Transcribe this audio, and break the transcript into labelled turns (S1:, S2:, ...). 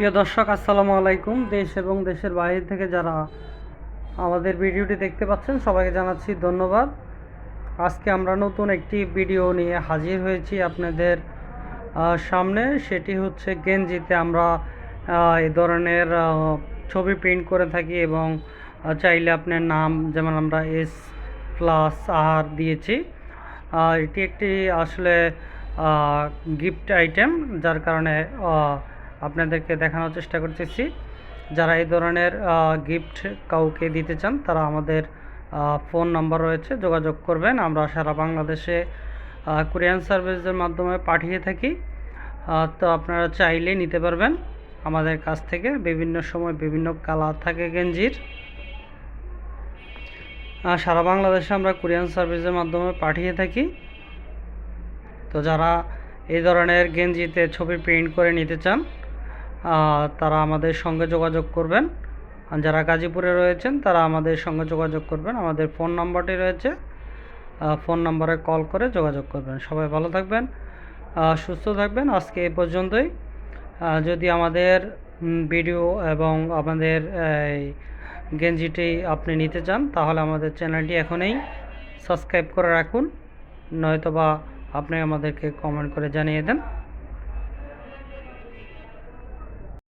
S1: প্রিয় দর্শক, আসসালামু আলাইকুম। দেশ এবং দেশের বাইরে থেকে যারা আমাদের ভিডিওটি দেখতে পাচ্ছেন, সবাইকে জানাচ্ছি ধন্যবাদ। আজকে আমরা নতুন একটি ভিডিও নিয়ে হাজির হয়েছি আপনাদের সামনে। সেটি হচ্ছে গেঞ্জিতে আমরা এই ধরনের ছবি প্রিন্ট করে থাকি এবং চাইলে আপনার নাম, যেমন আমরা এস প্লাস আর দিয়েছি। এটি একটি আসলে গিফট আইটেম, যার কারণে আপনাদেরকে দেখানোর চেষ্টা করতেছি। যারা এই ধরনের গিফট কাউকে দিতে চান, তারা আমাদের ফোন নাম্বার রয়েছে, যোগাযোগ করবেন। আমরা সারা বাংলাদেশে কোরিয়ান সার্ভিসের মাধ্যমে পাঠিয়ে থাকি। তো আপনারা চাইলে নিতে পারবেন। আমাদের কাছ থেকে বিভিন্ন সময় বিভিন্ন কালার থাকে গেঞ্জির। সারা বাংলাদেশে আমরা কোরিয়ান সার্ভিসের মাধ্যমে পাঠিয়ে থাকি। তো যারা এই ধরনের গেঞ্জিতে ছবি প্রিন্ট করে নিতে চান তারা আমাদের সঙ্গে যোগাযোগ করবেন। যারা গাজীপুরে রয়েছেন, তারা আমাদের সঙ্গে যোগাযোগ করবেন। আমাদের ফোন নাম্বারটি রয়েছে। ফোন নাম্বারে কল করে যোগাযোগ করবেন। সবাই ভালো থাকবেন সুস্থ থাকবেন। আজকে এ পর্যন্তই। যদি আমাদের ভিডিও এবং আমাদের, এই গেঞ্জিটি আপনি নিতে চান, তাহলে আমাদের চ্যানেলটি এখনই সাবস্ক্রাইব করে রাখুন। নয়তোবা আপনি আমাদেরকে কমেন্ট করে জানিয়ে দেন।